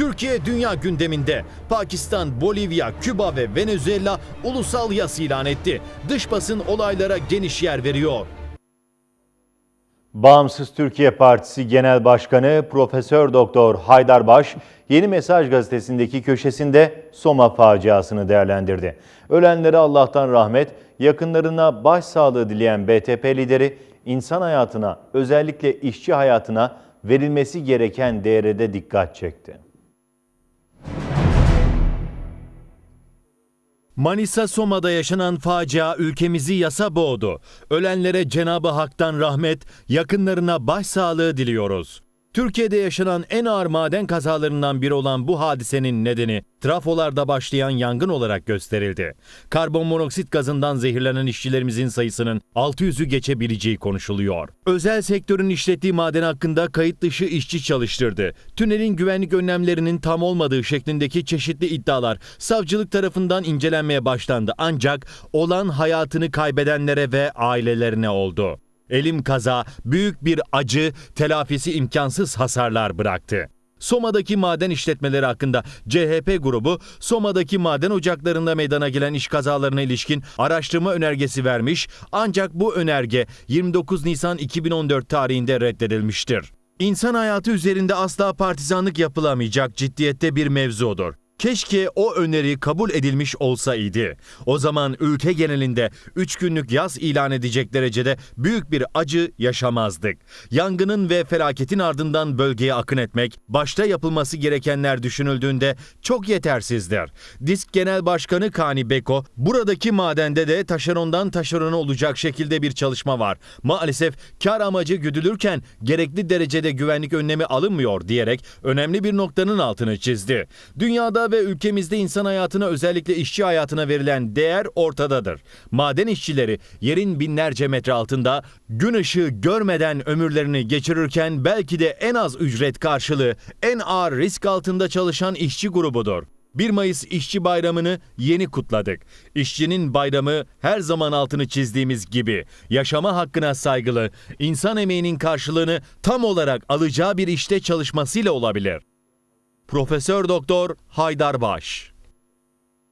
Türkiye dünya gündeminde. Pakistan, Bolivya, Küba ve Venezuela ulusal yas ilan etti. Dış basın olaylara geniş yer veriyor. Bağımsız Türkiye Partisi Genel Başkanı Profesör Doktor Haydar Baş, Yeni Mesaj gazetesindeki köşesinde Soma faciasını değerlendirdi. Ölenlere Allah'tan rahmet, yakınlarına başsağlığı dileyen BTP lideri insan hayatına, özellikle işçi hayatına verilmesi gereken değere de dikkat çekti. Manisa Soma'da yaşanan facia ülkemizi yasa boğdu. Ölenlere Cenabı Hak'tan rahmet, yakınlarına başsağlığı diliyoruz. Türkiye'de yaşanan en ağır maden kazalarından biri olan bu hadisenin nedeni trafolarda başlayan yangın olarak gösterildi. Karbon monoksit gazından zehirlenen işçilerimizin sayısının 600'ü geçebileceği konuşuluyor. Özel sektörün işlettiği maden hakkında kayıt dışı işçi çalıştırdı. Tünelin güvenlik önlemlerinin tam olmadığı şeklindeki çeşitli iddialar savcılık tarafından incelenmeye başlandı ancak olan hayatını kaybedenlere ve ailelerine oldu. Elim kaza büyük bir acı, telafisi imkansız hasarlar bıraktı. Soma'daki maden işletmeleri hakkında CHP grubu Soma'daki maden ocaklarında meydana gelen iş kazalarına ilişkin araştırma önergesi vermiş ancak bu önerge 29 Nisan 2014 tarihinde reddedilmiştir. İnsan hayatı üzerinde asla partizanlık yapılamayacak ciddiyette bir mevzudur. Keşke o öneri kabul edilmiş olsaydı. O zaman ülke genelinde 3 günlük yaz ilan edecek derecede büyük bir acı yaşamazdık. Yangının ve felaketin ardından bölgeye akın etmek, başta yapılması gerekenler düşünüldüğünde çok yetersizdir. Disk Genel Başkanı Kani Beko, buradaki madende de taşerondan taşerona olacak şekilde bir çalışma var. Maalesef kar amacı güdülürken gerekli derecede güvenlik önlemi alınmıyor diyerek önemli bir noktanın altını çizdi. Dünyada ve ülkemizde insan hayatına özellikle işçi hayatına verilen değer ortadadır. Maden işçileri yerin binlerce metre altında gün ışığı görmeden ömürlerini geçirirken belki de en az ücret karşılığı en ağır risk altında çalışan işçi grubudur. 1 Mayıs İşçi Bayramı'nı yeni kutladık. İşçinin bayramı her zaman altını çizdiğimiz gibi yaşama hakkına saygılı, insan emeğinin karşılığını tam olarak alacağı bir işte çalışmasıyla olabilir. Profesör Doktor Haydar Baş